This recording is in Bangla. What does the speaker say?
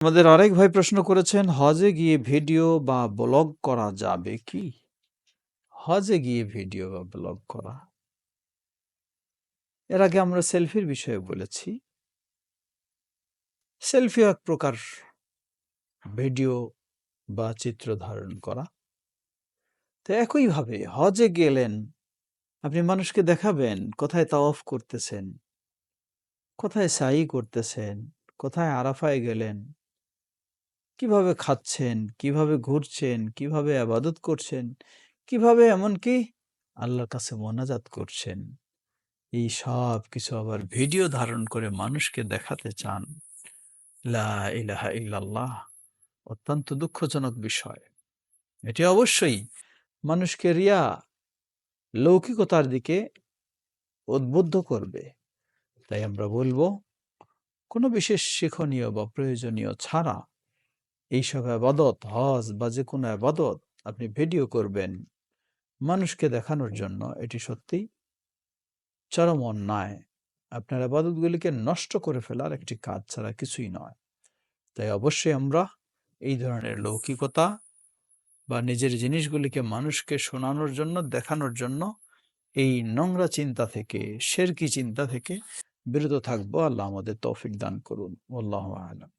আমাদের আরেক ভাই প্রশ্ন করেছেন, হজে গিয়ে ভিডিও বা ব্লগ করা যাবে কি? হজে গিয়ে ভিডিও বা ব্লগ করা। এর আগে আমরা সেলফির বিষয়ে বলেছি। সেলফিও এক প্রকার ভিডিও বা চিত্র ধারণ করা। তো একইভাবে হজে গেলেন, আপনি মানুষকে দেখাবেন কোথায় তাওয়াফ করতেছেন, কোথায় সাই করতেছেন, কোথায় আরাফায় গেলেন, কীভাবে খাচ্ছেন, কীভাবে ঘুরছেন, কীভাবে আবাদত করছেন, কীভাবে এমনকি আল্লাহর কাছে মোনাজাত করছেন। এই সব কিছু আবার ভিডিও ধারণ করে মানুষকে দেখাতে চান। লা ইলাহা ইল্লাল্লাহ অত্যন্ত দুঃখজনক বিষয়। এটি অবশ্যই মানুষকে রিয়া লৌকিকতার দিকে উদ্বুদ্ধ করবে। তাই আমরা বলব কোনো বিশেষ শিক্ষণীয় বা প্রয়োজনীয় ছাড়া এইসব আবাদত, হজ বা যে কোনো আবাদত আপনি ভিডিও করবেন মানুষকে দেখানোর জন্য এটি সত্যিই চরম অন্যায়। আপনার আবাদতগুলিকে নষ্ট করে ফেলার একটি কাজ ছাড়া কিছুই নয়। তাই অবশ্যই আমরা এই ধরনের লৌকিকতা বা নিজের জিনিসগুলিকে মানুষকে শোনানোর জন্য, দেখানোর জন্য এই নোংরা চিন্তা থেকে, শিরকি চিন্তা থেকে বিরত থাকব। আল্লাহ আমাদের তৌফিক দান করুন। আল্লাহু আ'লাম।